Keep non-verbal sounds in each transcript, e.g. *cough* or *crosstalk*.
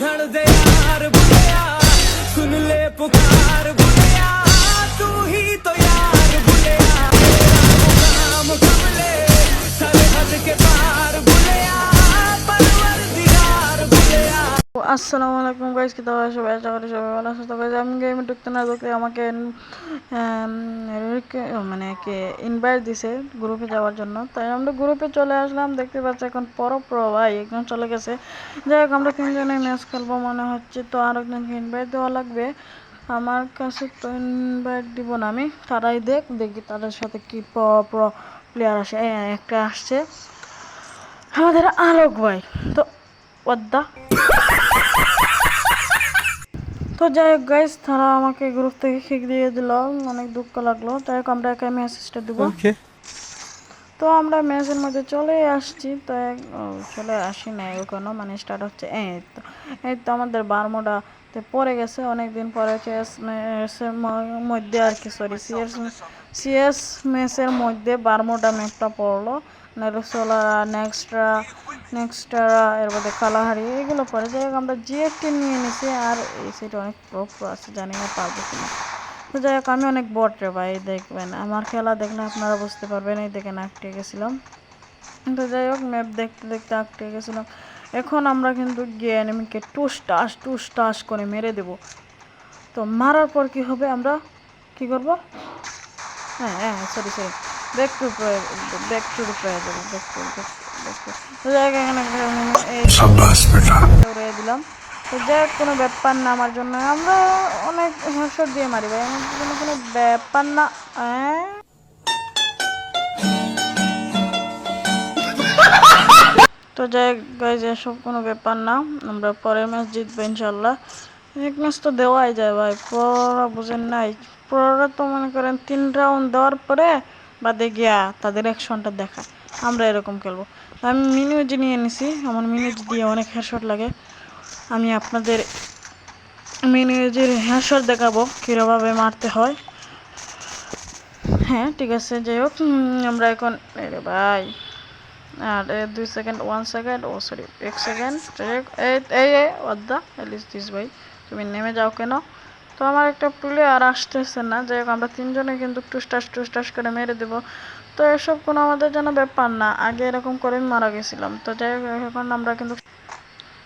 झाड़ दे यार बुलाया सुन ले पुकार। আসসালামু আলাইকুম গাইস কি তোমরা সবাই আশা করি সবাই ভালো আছো তো গাইস আমি গেমে ঢুকতে না ঢুকতে আমাকে মানে কে ইনভাইট দিছে গ্রুপে যাওয়ার জন্য। তাই আমরা গ্রুপে চলে আসলাম, দেখতে পাচ্ছি এখন পর ভাই, একজন চলে গেছে। যাই হোক, আমরা তিনজনে ম্যাচ খেলব মনে হচ্ছে। তো আর একজনকে ইনভাইট দেওয়া লাগবে। আমার কাছে তো ইনভাইট দিব না আমি। তারাই দেখ, দেখি তাদের সাথে কি প্র প্লেয়ার আসে। একটা আসছে। আমাদের আলোক ভাই। তো পদ্মা তো যাই হোক গাইস তারা আমাকে গ্রুপ থেকে কিক দিয়ে দিল, অনেক দুঃখ লাগল। তাই হোক, আমরা একা মেসেজটা দেবো। তো আমরা ম্যাচের মধ্যে চলে আসছি, তো চলে আসি নাই ওখানে মানে স্টার্ট হচ্ছে, এই তো এই তো আমাদের বারমোডা তে পড়ে গেছে অনেক দিন পরে চেস ম্যাচের মধ্যে আর কি সরি সিএস সিএস ম্যাচের মধ্যে বারমোডা ম্যাপটা পড়ল নেরসোলারা নেক্সট্রা নেক্সট্রা, এর মধ্যে কালাহারি, এগুলো পরে যাই হোক, আমরা জিএফটি নিয়ে নিছি, আর এই সেটা অনেক প্রো প্রো আছে, জানি না পারব কিনা। তো যাই হোক আমি অনেক বট রে ভাই দেখবেন। আমার খেলা দেখলে আপনারা বুঝতে পারবেন এই দেখেন আটকে গেছিলাম। তো যাই হোক ম্যাপ দেখতে দেখতে আটকে গেছিলাম। এখন আমরা কিন্তু গিয়ে এনিমিকে টুস টাস টুস টাস করে মেরে দেব। তো মারার পর কি হবে আমরা কি করব? হ্যাঁ হ্যাঁ sorry sorry back to back to প্রায় যাব ব্যাক টু ব্যাক টু তো যাই হোক এখানে দিলাম। যাই হোক, কোনো ব্যাপার না আমার জন্য। আমরা অনেক হেডশট দিয়ে মারি ভাই। আমার জন্য কোনো ব্যাপার না তো যাই হোক গাইজ এসব কোনো ব্যাপার না। আমরা পরের ম্যাচ জিতবো ইনশাল্লাহ এক ম্যাচ তো দেওয়াই যায় ভাই। পড়া বুঝেন নাই। পড়া তো মনে করেন তিন রাউন্ড দেওয়ার পরে বাদে গিয়া তাদের অ্যাকশনটা দেখা। আমরা এরকম খেলব। আমি মিনিউজ নিয়ে নিছি। আমার মিনিউজ দিয়ে অনেক হেডশট লাগে। আমি আপনাদের মিনিউজের হেডশট দেখাবো কীভাবে মারতে হয়। হ্যাঁ ঠিক আছে, যাই হোক আমরা এখন এরে ভাই। আর দুই সেকেন্ড ওয়ান সেকেন্ড ও সরি এক সেকেন্ড এই এই অদ্দা এলিস দিস ভাই, তুমি নেমে যাও কেন? তো আমার একটা প্লেয়ার আসতেছে না, যাই হোক, আমরা তিনজনে কিন্তু টুসটাস টুসটাস করে মেরে দেবো। তো এসব কোনো আমাদের জন্য ব্যাপার না, আগে এরকম করে মারা গেছিলাম। তো যাই হোক, এখন আমরা কিন্তু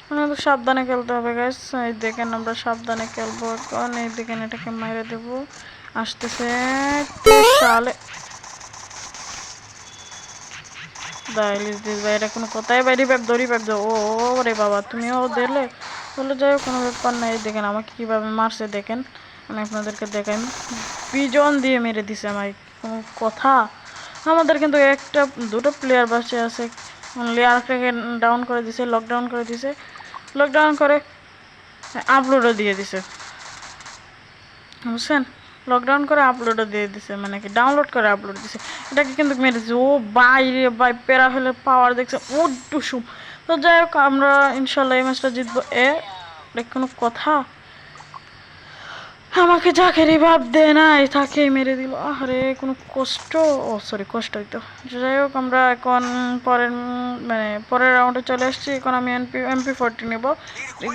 কিন্তু সাবধানে খেলতে হবে গাইস এই দেখেন আমরা সাবধানে খেলব এখন। এই দেখেন এটাকে মেরে দেবো। আসতেছে সালে বাবা, তুমিও যাই কোনো ব্যাপার নাই। দেখেন আমাকে কীভাবে মারছে, দেখেন। আপনাদেরকে পিজন দিয়ে মেরে আমায়। কোনো কথা? আমাদের কিন্তু একটা, দুটো প্লেয়ার বাসে আছে। লেয়ারটাকে ডাউন করে দিছে লকডাউন করে দিছে। লকডাউন করে আপলোডও দিয়ে দিছে। বুঝছেন? লকডাউন করে আপলোডও দিয়ে দিছে মানে কি ডাউনলোড করে আপলোড দিছে। এটাকে কিন্তু মেরেছে ও বাইরে বাই পেরা হলে পাওয়ার দেখছে। ও টুসুম তো যাই হোক, আমরা ইনশাল্লাহ এই ম্যাচটা জিতবো। এ কোনো কথা? আমাকে যাকে রিভাব দেয় নাই, তাকে মেরে দিল। আরে কোনো কষ্ট? ও সরি কষ্ট হইতো যাই হোক, আমরা এখন পরের মানে পরের রাউন্ডে চলে আসছি। এখন আমি এমপি এমপি ফোরটি নেব।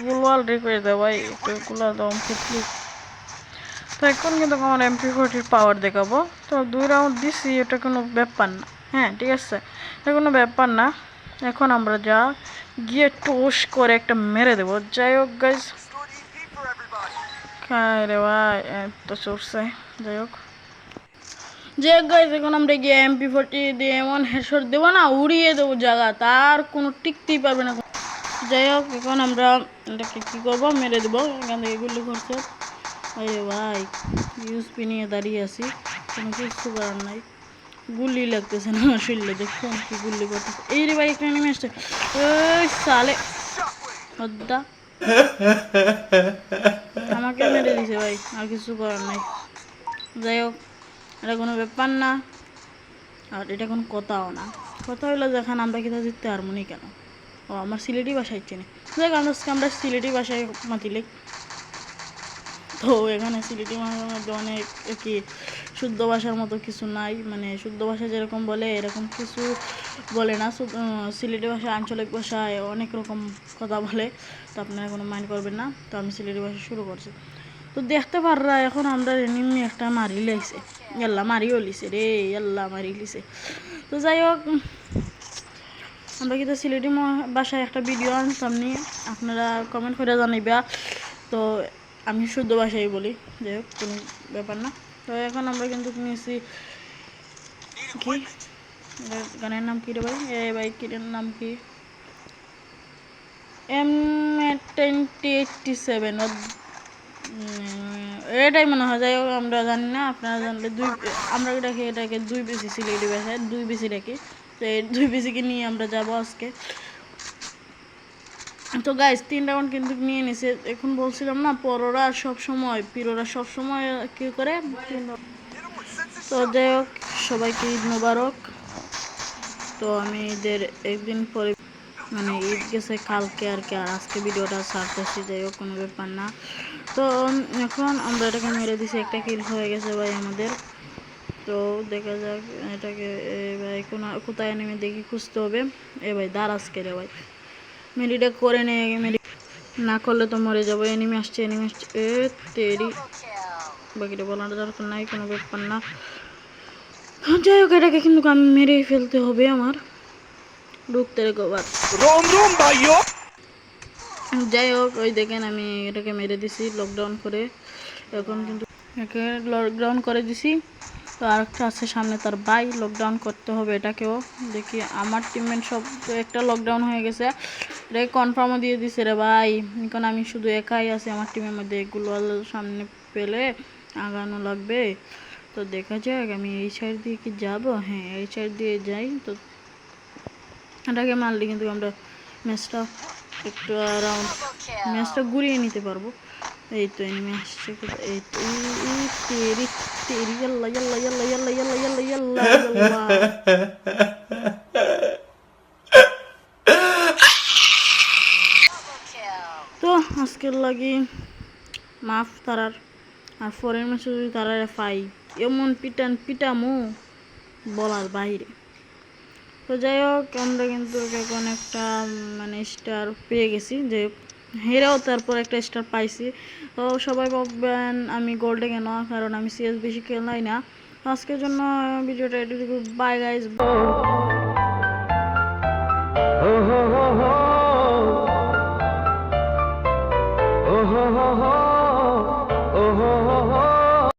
গুলাল রিকোয়েস্ট দেবো ভাই একটু গুলাল প্লিজ তো এখন কিন্তু আমার এমপি ফোরটির পাওয়ার দেখাবো। তো দুই রাউন্ড দিছি, এটা কোনো ব্যাপার না। হ্যাঁ ঠিক আছে, এটা কোনো ব্যাপার না। এখন আমরা যা, গিয়ে টোস করে একটা মেরে দেবো। যাই হোক গাইজ রে ভাই এত চড়ছে যাই হোক যে গাইজ এখন আমরা গিয়ে এমপি ফোরটি দিয়ে এমন হেসর দেবো না উড়িয়ে দেবো জায়গা তার কোনো টিকতেই পারবে না। যাই হোক এখন আমরা এটাকে কী করব? মেরে দেবো। এখান থেকে গুলি করছে। আরে ভাই ইউসপি নিয়ে দাঁড়িয়ে আছি। কোনো কিছু করার নাই। গুলি লাগতেছে না শরীরে দেখুন কি গুলি করতেছে। এই রে ভাই একটা নেমে আসছে। ওই সালে হদ্দা *laughs* আমাকে মেরে দিছে ভাই, আর কিছু করার নাই। যাই হোক, এটা কোনো ব্যাপার না, আর এটা কোনো কথাও না। কথা হইল যেখানে আমরা কিন্তু জিততে হারমোনি কেন? ও, আমার সিলেটি বাসায় চেনে হোক আমরা আমরা সিলেটি বাসায় মাতিলে। তো, এখানে সিলেটি ভাষার মধ্যে অনেক কি শুদ্ধ ভাষার মতো কিছু নাই মানে শুদ্ধ ভাষা যেরকম বলে এরকম কিছু বলে না। সিলেটি ভাষায় আঞ্চলিক ভাষায় অনেক রকম কথা বলে, তো আপনারা কোনো মাইন্ড করবেন না। তো আমি সিলেটি ভাষা শুরু করছি। তো দেখতে পাররা, এখন আমরা এনিমি একটা মারি লাইছে। আল্লাহ মারিও লিছে রে আল্লাহ মারি লিছে। তো যাই হোক, আমরা কিন্তু সিলেটি ভাষায় একটা ভিডিও আনতাম নি, আপনারা কমেন্ট করে জানাইবা। তো আমি শুদ্ধ ভাষায় বলি, যাই হোক, কোনো ব্যাপার না। তো এখন আমরা কিন্তু নিয়েছি কি? গানের নাম কি রে ভাই? এ ভাই নাম কি? এম টোয়েন্টি এইটটি সেভেন এটাই মনে হয়। যাই হোক, আমরা জানি না, আপনারা জানলে দুই, আমরা এটাকে এটাকে দুই বেশি সিলেটি ভাষায় দুই বেশি রাখি। তো এই দুই বেশিকে নিয়ে আমরা যাব আজকে। তো গাইস তিন রাউন্ড কিন্তু নিয়ে নিছে। এখন বলছিলাম না, পরোরা সব সময়, পিরোরা সব সময় কি করে? তো যাই হোক, সবাইকে ঈদ মোবারক। তো আমি ঈদের একদিন পরে মানে ঈদ গেছে কালকে আর কি, আর আজকে ভিডিওটা ছাড়তেছি, যাই হোক, কোনো ব্যাপার না। তো এখন আমরা এটাকে মেরে দিছি, একটা কিল হয়ে গেছে ভাই আমাদের। তো দেখা যাক, এটাকে ভাই কোথায় নেমে দেখি খুঁজতে হবে। এ ভাই দাঁড়াজকে রে ভাই। মেডিটা করে নে মেডি না করলে তো মরে যাব। এনিমি আসছে এনিমি আসছে। এ তেরি। বাকিটা বলার দরকার নাই কোনো ব্যাপার না। যাই হোক এটাকে কিন্তু আমি মেরেই ফেলতে হবে আমার। ঢুকতে রেখো যাই হোক ওই দেখেন আমি এটাকে মেরে দিছি লকডাউন করে। এখন কিন্তু একে লকডাউন করে দিছি। তো আরেকটা আছে সামনে তার বাই লকডাউন করতে হবে এটাকেও। দেখি আমার টিমমেট সব একটা লকডাউন হয়ে গেছে। এটাকে কনফার্মও দিয়ে দিছে রে ভাই। এখন আমি শুধু একাই আছি, আমার টিমের মধ্যে এগুলো সামনে পেলে আগানো লাগবে। তো দেখা যাক, আমি এই সাইড দিয়ে কি যাব? হ্যাঁ এই সাইড দিয়ে যাই। তো এটাকে মারলে কিন্তু আমরা ম্যাচটা একটু রাউন্ড ম্যাচটা ঘুরিয়ে নিতে পারব। এই তো এনিমি আসছে? এই তো তেরি তেরি, ইয়াল্লা ইয়াল্লা ইয়াল্লা ইয়াল্লা ইয়াল্লা ইয়াল্লা ইয়াল্লা *laughs* ইয়াল্লা তো আজকের লাগি মাফ তারার, আর ফরেন ম্যাচে যদি তারা পাই, এমন পিটান পিটামু বলার বাইরে তো যাই হোক, আমরা কিন্তু এখন একটা মানে স্টার পেয়ে গেছি, যে হেরেও তারপর একটা স্টার পাইছি। তো সবাই ভাববেন, আমি গোল্ডে কেন? কারণ আমি সিএস বেশি খেলাই না। আজকের জন্য, ভিডিওটা এটুকু বাই গাইজ